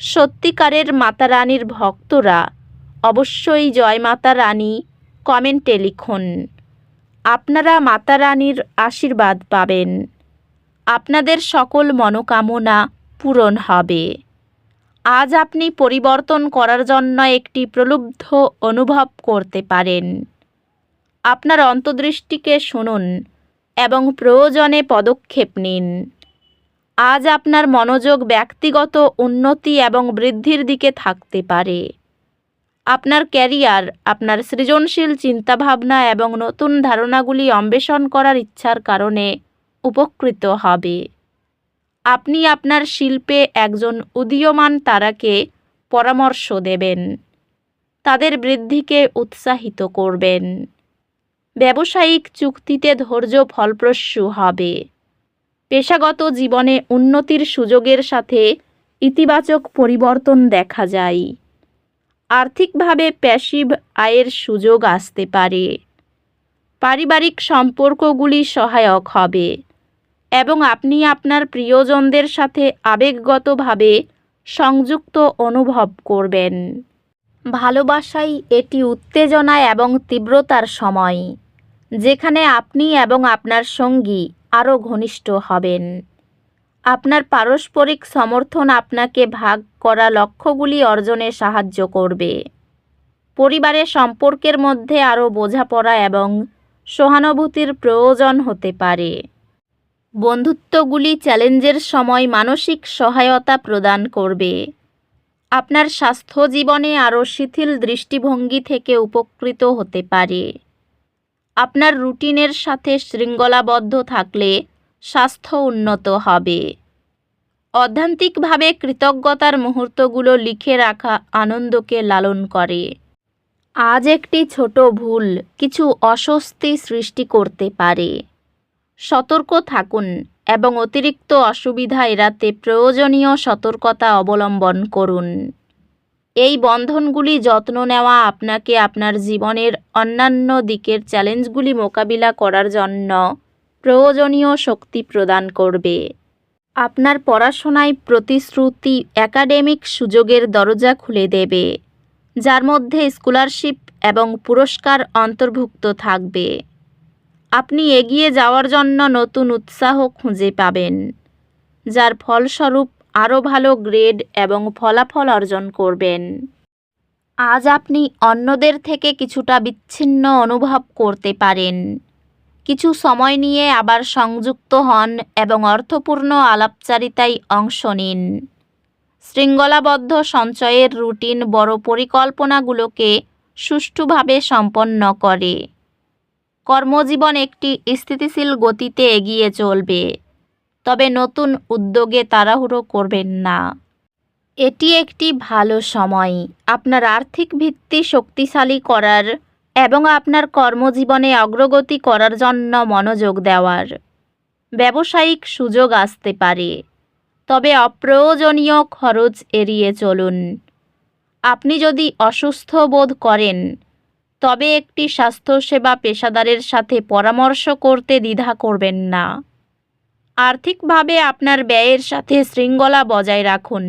সত্যিকারের মাতা রানীর ভক্তরা অবশ্যই জয় মাতা রানী কমেন্টে লিখুন। আপনারা মাতা রানীর আশীর্বাদ পাবেন। আপনাদের সকল মনোকামনা পূরণ হবে। আজ আপনি পরিবর্তন করার জন্য একটি প্রলুব্ধ অনুভব করতে পারেন। আপনার অন্তর্দৃষ্টিকে শুনুন এবং প্রয়োজনে পদক্ষেপ নিন। আজ আপনার মনোযোগ ব্যক্তিগত উন্নতি এবং বৃদ্ধির দিকে থাকতে পারে। আপনার ক্যারিয়ার, আপনার সৃজনশীল চিন্তাভাবনা এবং নতুন ধারণাগুলি অন্বেষণ করার ইচ্ছার কারণে উপকৃত হবে। আপনি আপনার শিল্পে একজন উদীয়মান তারাকে পরামর্শ দেবেন। তাদের বৃদ্ধিকে উৎসাহিত করবেন। ব্যবসায়িক চুক্তিতে ধৈর্য ফলপ্রসূ হবে। পেশাগত জীবনে উন্নতির সুযোগের সাথে ইতিবাচক পরিবর্তন দেখা যায়। আর্থিকভাবে প্যাসিভ আয়ের সুযোগ আসতে পারে। পারিবারিক সম্পর্কগুলি সহায়ক হবে এবং আপনি আপনার প্রিয়জনদের সাথে আবেগগতভাবে সংযুক্ত অনুভব করবেন। ভালোবাসাই এটি উত্তেজনা এবং তীব্রতার সময়, যেখানে আপনি এবং আপনার সঙ্গী আরও ঘনিষ্ঠ হবেন। আপনার পারস্পরিক সমর্থন আপনাকে ভাগ করা লক্ষ্যগুলি অর্জনে সাহায্য করবে। পরিবারের সম্পর্কের মধ্যে আরও বোঝাপড়া এবং সহানুভূতির প্রয়োজন হতে পারে। বন্ধুত্বগুলি চ্যালেঞ্জের সময় মানসিক সহায়তা প্রদান করবে। আপনার স্বাস্থ্য জীবনে আরও শিথিল দৃষ্টিভঙ্গি থেকে উপকৃত হতে পারে। আপনার রুটিনের সাথে শৃঙ্খলাবদ্ধ থাকলে স্বাস্থ্য উন্নত হবে। অধ্যান্তিকভাবে কৃতজ্ঞতার মুহূর্তগুলো লিখে রাখা আনন্দকে লালন করে। আজ একটি ছোট ভুল কিছু অস্বস্তি সৃষ্টি করতে পারে। সতর্ক থাকুন এবং অতিরিক্ত অসুবিধা এড়াতে প্রয়োজনীয় সতর্কতা অবলম্বন করুন। এই বন্ধনগুলি যত্ন নেওয়া আপনাকে আপনার জীবনের অন্যান্য দিকের চ্যালেঞ্জগুলি মোকাবিলা করার জন্য প্রয়োজনীয় শক্তি প্রদান করবে। আপনার পড়াশোনায় প্রতিশ্রুতি একাডেমিক সুযোগের দরজা খুলে দেবে, যার মধ্যে স্কলারশিপ এবং পুরস্কার অন্তর্ভুক্ত থাকবে। আপনি এগিয়ে যাওয়ার জন্য নতুন উৎসাহ খুঁজে পাবেন, যার ফলস্বরূপ আরও ভালো গ্রেড এবং ফলাফল অর্জন করবেন। আজ আপনি অন্যদের থেকে কিছুটা বিচ্ছিন্ন অনুভব করতে পারেন। কিছু সময় নিয়ে আবার সংযুক্ত হন এবং অর্থপূর্ণ আলাপচারিতায় অংশ নিন। শৃঙ্খলাবদ্ধ সঞ্চয়ের রুটিন বড় পরিকল্পনাগুলোকে সুষ্ঠুভাবে সম্পন্ন করে। কর্মজীবন একটি স্থিতিশীল গতিতে এগিয়ে চলবে। তবে নতুন উদ্যোগে তাড়াহুড়ো করবেন না। এটি একটি ভালো সময়। আপনার আর্থিক ভিত্তি শক্তিশালী করার এবং আপনার কর্মজীবনে অগ্রগতি করার জন্য মনোযোগ দেওয়ার ব্যবসায়িক সুযোগ আসতে পারে। তবে অপ্রয়োজনীয় খরচ এড়িয়ে চলুন। আপনি যদি অসুস্থ বোধ করেন, তবে একটি স্বাস্থ্যসেবা পেশাদারের সাথে পরামর্শ করতে দ্বিধা করবেন না। আর্থিকভাবে আপনার ব্যয়ের সাথে শৃঙ্খলা বজায় রাখুন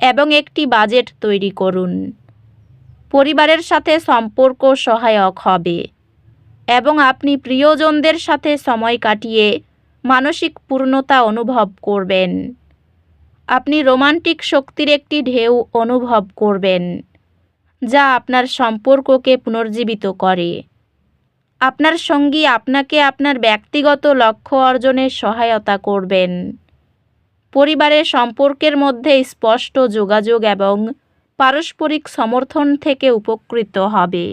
এবং একটি বাজেট তৈরি করুন। পরিবারের সাথে সম্পর্ক সহায়ক হবে এবং আপনি প্রিয়জনদের সাথে সময় কাটিয়ে মানসিক পূর্ণতা অনুভব করবেন। আপনি রোমান্টিক শক্তির একটি ঢেউ অনুভব করবেন, যা আপনার সম্পর্ককে পুনর্জীবিত করে। আপনার সঙ্গী আপনাকে আপনার ব্যক্তিগত লক্ষ্য অর্জনে সহায়তা করবেন। পরিবারের সম্পর্কের মধ্যে স্পষ্ট যোগাযোগ এবং পারস্পরিক সমর্থন থেকে উপকৃত হবে।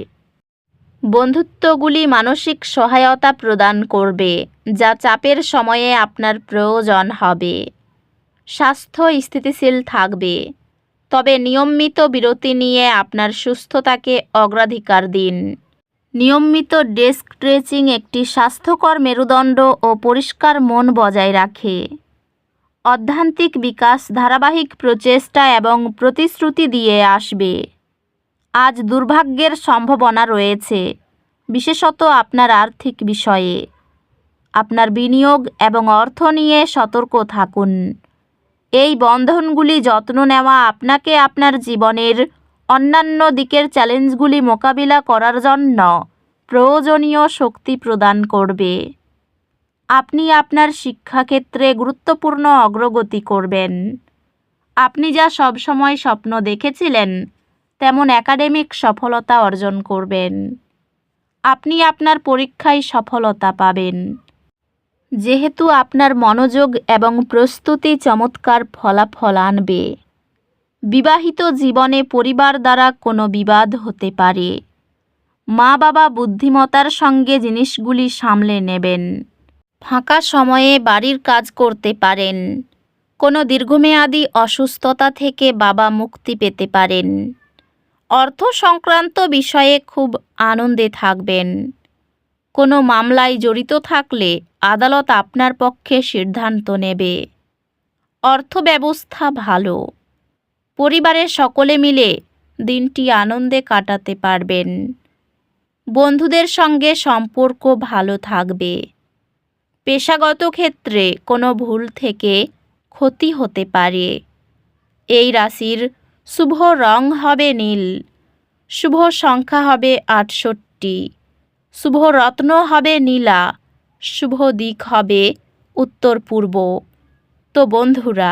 বন্ধুত্বগুলি মানসিক সহায়তা প্রদান করবে, যা চাপের সময়ে আপনার প্রয়োজন হবে। স্বাস্থ্য স্থিতিশীল থাকবে, তবে নিয়মিত বিরতি নিয়ে আপনার সুস্থতাকে অগ্রাধিকার দিন। নিয়মিত ডেস্ক স্ট্রেচিং একটি স্বাস্থ্যকর মেরুদণ্ড ও পরিষ্কার মন বজায় রাখে। অধ্যান্তিক বিকাশ ধারাবাহিক প্রচেষ্টা এবং প্রতিশ্রুতি দিয়ে আসবে। আজ দুর্ভাগ্যের সম্ভাবনা রয়েছে, বিশেষত আপনার আর্থিক বিষয়ে। আপনার বিনিয়োগ এবং অর্থ নিয়ে সতর্ক থাকুন। এই বন্ধনগুলি যত্ন নেওয়া আপনাকে আপনার জীবনের অন্যান্য দিকের চ্যালেঞ্জগুলি মোকাবিলা করার জন্য প্রয়োজনীয় শক্তি প্রদান করবে। আপনি আপনার শিক্ষাক্ষেত্রে গুরুত্বপূর্ণ অগ্রগতি করবেন। আপনি যা সবসময় স্বপ্ন দেখেছিলেন, তেমন একাডেমিক সফলতা অর্জন করবেন। আপনি আপনার পরীক্ষায় সফলতা পাবেন। যেহেতু আপনার মনোযোগ এবং প্রস্তুতি চমৎকার ফলাফল আনবে। বিবাহিত জীবনে পরিবার দ্বারা কোনো বিবাদ হতে পারে। মা বাবা বুদ্ধিমতার সঙ্গে জিনিসগুলি সামলে নেবেন। ফাঁকা সময়ে বাড়ির কাজ করতে পারেন। কোনো দীর্ঘমেয়াদী অসুস্থতা থেকে বাবা মুক্তি পেতে পারেন। অর্থ সংক্রান্ত বিষয়ে খুব আনন্দে থাকবেন। কোনো মামলায় জড়িত থাকলে আদালত আপনার পক্ষে সিদ্ধান্ত নেবে। অর্থ ব্যবস্থা ভালো। পরিবারের সকলে মিলে দিনটি আনন্দে কাটাতে পারবেন। বন্ধুদের সঙ্গে সম্পর্ক ভালো থাকবে। পেশাগত ক্ষেত্রে কোনো ভুল থেকে ক্ষতি হতে পারে। এই রাশির শুভ রং হবে নীল, শুভ সংখ্যা হবে আটষট্টি, শুভ রত্ন হবে নীলা, শুভ দিক হবে উত্তর পূর্ব তো বন্ধুরা